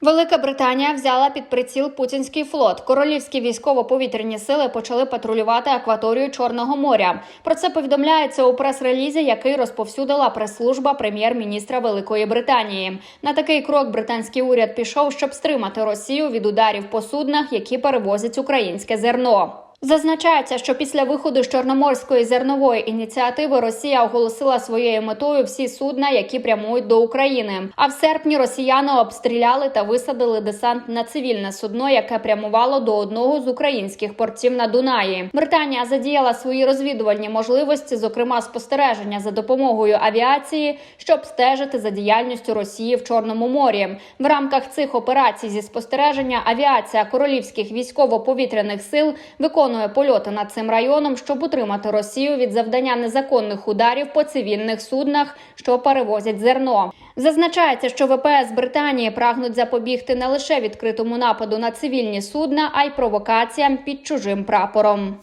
Велика Британія взяла під приціл путінський флот. Королівські військово-повітряні сили почали патрулювати акваторію Чорного моря. Про це повідомляється у прес-релізі, який розповсюдила прес-служба прем'єр-міністра Великої Британії. На такий крок британський уряд пішов, щоб стримати Росію від ударів по суднах, які перевозять українське зерно. Зазначається, що після виходу з Чорноморської зернової ініціативи Росія оголосила своєю метою всі судна, які прямують до України. А в серпні росіяни обстріляли та висадили десант на цивільне судно, яке прямувало до одного з українських портів на Дунаї. Британія задіяла свої розвідувальні можливості, зокрема спостереження за допомогою авіації, щоб стежити за діяльністю Росії в Чорному морі. В рамках цих операцій зі спостереження авіація королівських військово-повітряних сил виконує польоти над цим районом, щоб утримати Росію від завдання незаконних ударів по цивільних суднах, що перевозять зерно. Зазначається, що ВПС Британії прагнуть запобігти не лише відкритому нападу на цивільні судна, а й провокаціям під чужим прапором.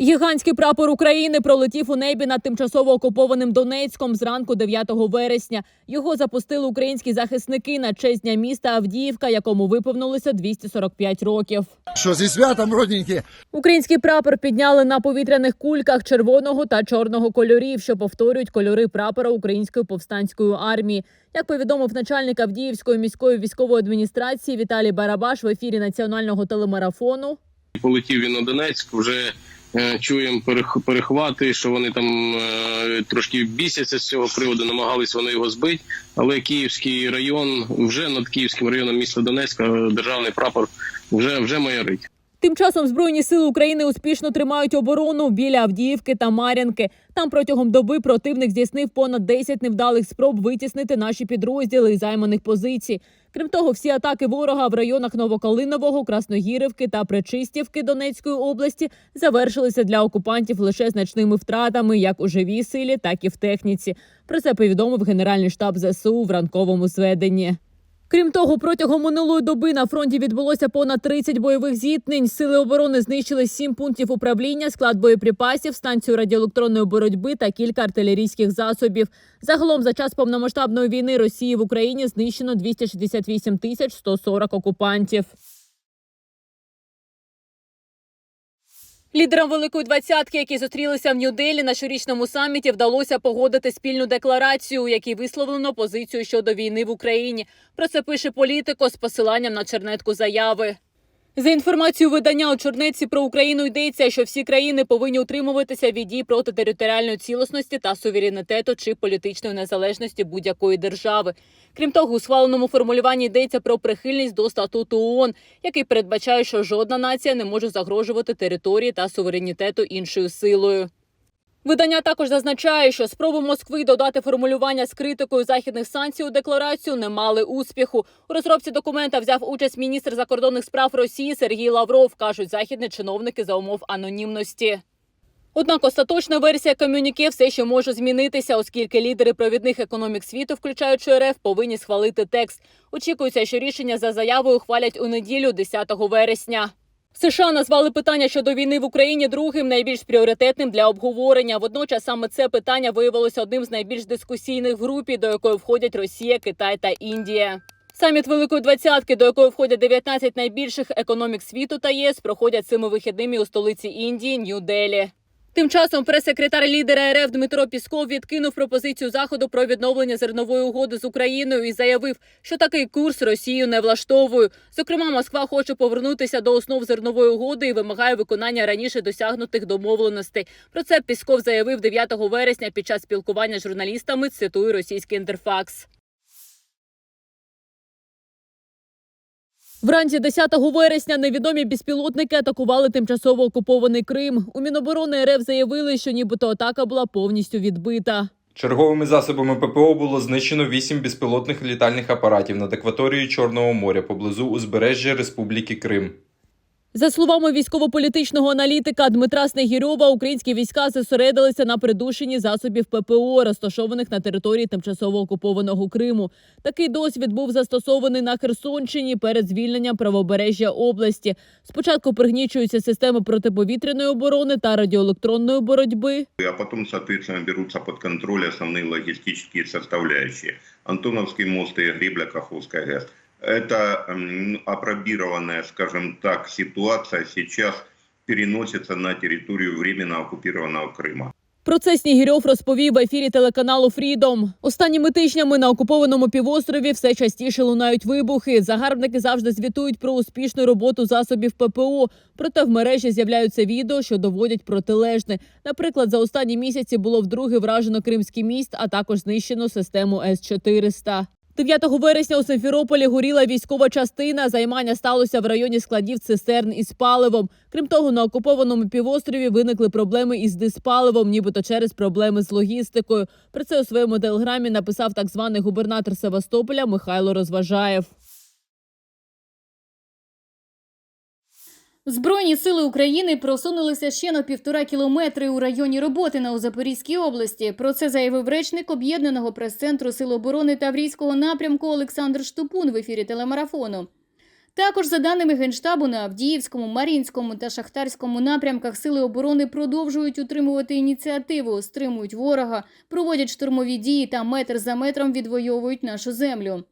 Гігантський прапор України пролетів у небі над тимчасово окупованим Донецьком зранку 9 вересня. Його запустили українські захисники на честь дня міста Авдіївка, якому виповнилося 245 років. Що зі святом, родненькі? Український прапор підняли на повітряних кульках червоного та чорного кольорів, що повторюють кольори прапора Української повстанської армії. Як повідомив начальник Авдіївської міської військової адміністрації Віталій Барабаш в ефірі національного телемарафону. полетів він на Донецьк. Вже чуємо перех- перехвати, що вони там е, трошки бісяться з цього приводу, намагались вони його збити. Але Київський район вже над Київським районом міста Донецька е, державний прапор вже вже майорить. Тим часом Збройні сили України успішно тримають оборону біля Авдіївки та Мар'янки. Там протягом доби противник здійснив понад 10 невдалих спроб витіснити наші підрозділи із займаних позицій. Крім того, всі атаки ворога в районах Новокалинового, Красногірівки та Пречистівки Донецької області завершилися для окупантів лише значними втратами, як у живій силі, так і в техніці. Про це повідомив Генеральний штаб ЗСУ в ранковому зведенні. Крім того, протягом минулої доби на фронті відбулося понад 30 бойових зіткнень. Сили оборони знищили 7 пунктів управління, склад боєприпасів, станцію радіоелектронної боротьби та кілька артилерійських засобів. Загалом за час повномасштабної війни Росії в Україні знищено 268 тисяч 140 окупантів. Лідерам Великої двадцятки, які зустрілися в Нью-Делі на щорічному саміті, вдалося погодити спільну декларацію, у якій висловлено позицію щодо війни в Україні. Про це пише політико з посиланням на чернетку заяви. За інформацією видання у Чернеці про Україну йдеться, що всі країни повинні утримуватися від дій проти територіальної цілісності та суверенітету чи політичної незалежності будь-якої держави. Крім того, у схваленому формулюванні йдеться про прихильність до статуту ООН, який передбачає, що жодна нація не може загрожувати території та суверенітету іншою силою. Видання також зазначає, що спроби Москви додати формулювання з критикою західних санкцій у декларацію не мали успіху. У розробці документа взяв участь міністр закордонних справ Росії Сергій Лавров, кажуть західні чиновники за умов анонімності. Однак остаточна версія комюніке все ще може змінитися, оскільки лідери провідних економік світу, включаючи РФ, повинні схвалити текст. Очікується, що рішення за заявою ухвалять у неділю, 10 вересня. США назвали питання щодо війни в Україні другим найбільш пріоритетним для обговорення. Водночас саме це питання виявилося одним з найбільш дискусійних в групі, до якої входять Росія, Китай та Індія. Саміт Великої двадцятки, до якої входять 19 найбільших економік світу та ЄС, проходять цими вихідними у столиці Індії Нью-Делі. Тим часом прес-секретар лідера РФ Дмитро Пісков відкинув пропозицію заходу про відновлення зернової угоди з Україною і заявив, що такий курс Росію не влаштовує. Зокрема, Москва хоче повернутися до основ зернової угоди і вимагає виконання раніше досягнутих домовленостей. Про це Пісков заявив 9 вересня під час спілкування з журналістами. Цитую російський інтерфакс. Вранці 10 вересня невідомі безпілотники атакували тимчасово окупований Крим. У Міноборони РФ заявили, що нібито атака була повністю відбита. Черговими засобами ППО було знищено вісім безпілотних літальних апаратів над акваторією Чорного моря поблизу узбережжя Республіки Крим. За словами військово-політичного аналітика Дмитра Снегірьова, українські війська зосередилися на придушенні засобів ППО, розташованих на території тимчасово окупованого Криму. Такий досвід був застосований на Херсонщині перед звільненням правобережжя області. Спочатку пригнічуються системи протиповітряної оборони та радіоелектронної боротьби. а потом, соответственно, берутся под контроль основные логистические составляющие. Антоновский мост и Гребля Каховская ГЭС. Это м, апробированная, скажем так, ситуация сейчас переносится на территорию временно оккупированного Крыма. Про це Снігірьов розповів в ефірі телеканалу Фрідом. Останніми тижнями на окупованому півострові все частіше лунають вибухи. Загарбники завжди звітують про успішну роботу засобів ППО. Проте в мережі з'являються відео, що доводять протилежне. Наприклад, за останні місяці було вдруге вражено Кримський міст, а також знищено систему С 400 9 вересня у Симферополі горіла військова частина. Займання сталося в районі складів цистерн із паливом. Крім того, на окупованому півострові виникли проблеми із диспаливом, нібито через проблеми з логістикою. Про це у своєму телеграмі написав так званий губернатор Севастополя Михайло Розважаєв. Збройні сили України просунулися ще на півтора кілометри у районі Роботина у Запорізькій області. Про це заявив речник об'єднаного прес-центру Сил оборони Таврійського напрямку Олександр Штупун в ефірі телемарафону. Також, за даними Генштабу, на Авдіївському, Мар'їнському та Шахтарському напрямках сили оборони продовжують утримувати ініціативу, стримують ворога, проводять штурмові дії та метр за метром відвоюють нашу землю.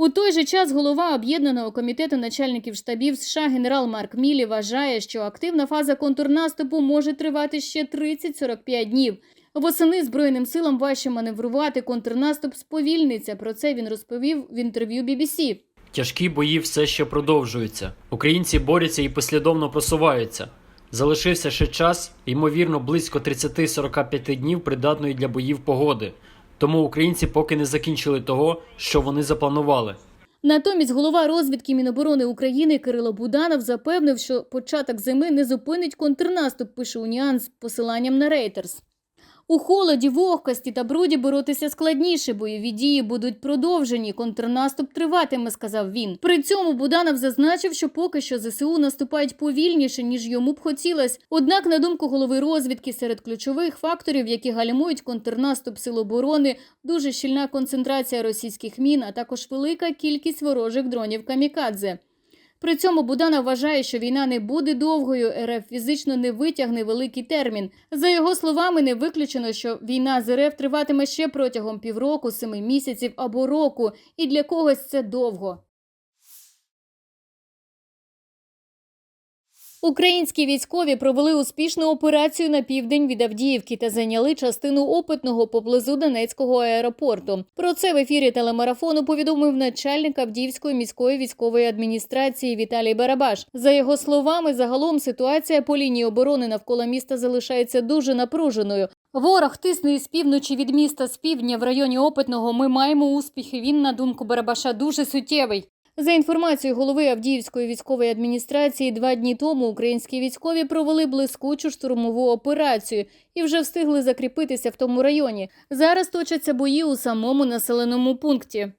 У той же час голова об'єднаного комітету начальників штабів США генерал Марк Мілі вважає, що активна фаза контрнаступу може тривати ще 30-45 днів. Восени збройним силам важче маневрувати. Контрнаступ сповільниться. Про це він розповів в інтерв'ю BBC. Тяжкі бої все ще продовжуються. Українці борються і послідовно просуваються. Залишився ще час, ймовірно, близько 30-45 днів придатної для боїв погоди. Тому українці поки не закінчили того, що вони запланували. Натомість голова розвідки Міноборони України Кирило Буданов запевнив, що початок зими не зупинить контрнаступ, пише Уніан з посиланням на Рейтерс. У холоді, вогкості та бруді боротися складніше, бойові дії будуть продовжені. Контрнаступ триватиме, сказав він. При цьому Буданов зазначив, що поки що ЗСУ наступають повільніше, ніж йому б хотілось. Однак, на думку голови розвідки, серед ключових факторів, які гальмують контрнаступ сил оборони, дуже щільна концентрація російських мін, а також велика кількість ворожих дронів камікадзе. При цьому Будана вважає, що війна не буде довгою, РФ фізично не витягне великий термін. За його словами, не виключено, що війна з РФ триватиме ще протягом півроку, семи місяців або року, і для когось це довго. Українські військові провели успішну операцію на південь від Авдіївки та зайняли частину опитного поблизу Донецького аеропорту. Про це в ефірі телемарафону повідомив начальник Авдіївської міської військової адміністрації Віталій Барабаш. За його словами, загалом ситуація по лінії оборони навколо міста залишається дуже напруженою. Ворог тисне із півночі від міста з півдня в районі опитного. Ми маємо успіхи. Він, на думку Барабаша, дуже суттєвий. За інформацією голови Авдіївської військової адміністрації, два дні тому українські військові провели блискучу штурмову операцію і вже встигли закріпитися в тому районі. Зараз точаться бої у самому населеному пункті.